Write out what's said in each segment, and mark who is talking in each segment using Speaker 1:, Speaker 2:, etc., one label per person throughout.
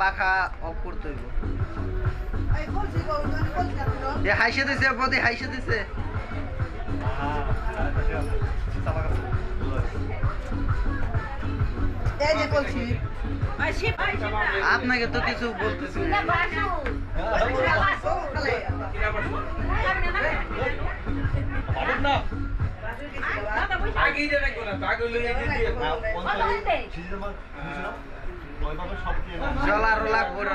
Speaker 1: পাখা অফ করতে হইব। এ হাইসে দিছে বদি হাইসে দিছে।
Speaker 2: এই যে বলছি।
Speaker 1: আপনাকে তো কিছু বলতেছি না।
Speaker 3: আগেই জানা কোনা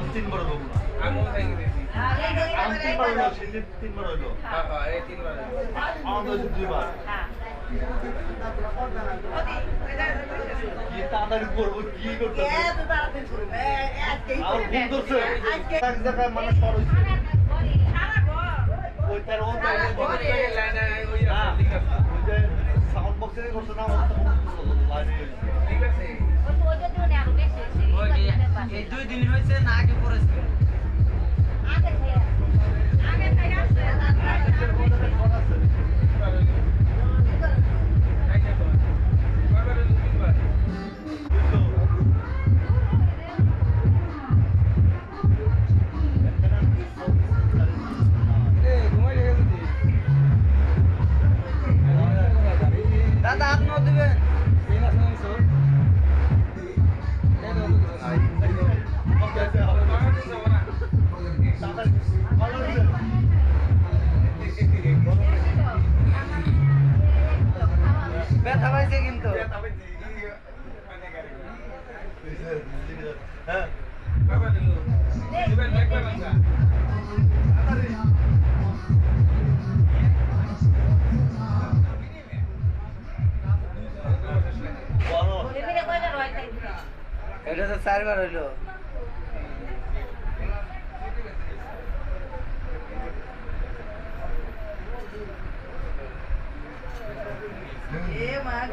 Speaker 3: কই
Speaker 4: তিনবার হলো
Speaker 3: আমি
Speaker 4: তিনবার হলো সেদিন তিনবার হলো।
Speaker 3: হ্যাঁ হ্যাঁ এই তিনবার
Speaker 4: আমাদের দুইবার। কি তাড়াতাড়ি করব কি করতে মানে সর হইছে ওই তার ও তার
Speaker 3: লাইনে ওই
Speaker 4: না
Speaker 3: ঠিক আছে
Speaker 4: ওই যে সাউন্ড বক্সে করছে না
Speaker 1: দুই দিন হয়েছে এটা তো চারবার হইল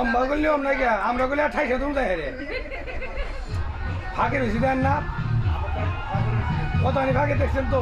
Speaker 5: আমরা করলেও আমরা কি আমরা করলে আঠাইশ তুমি যাই রে ফাঁকে বেশি দেন না। কত আনি ফাঁকে দেখছেন তো।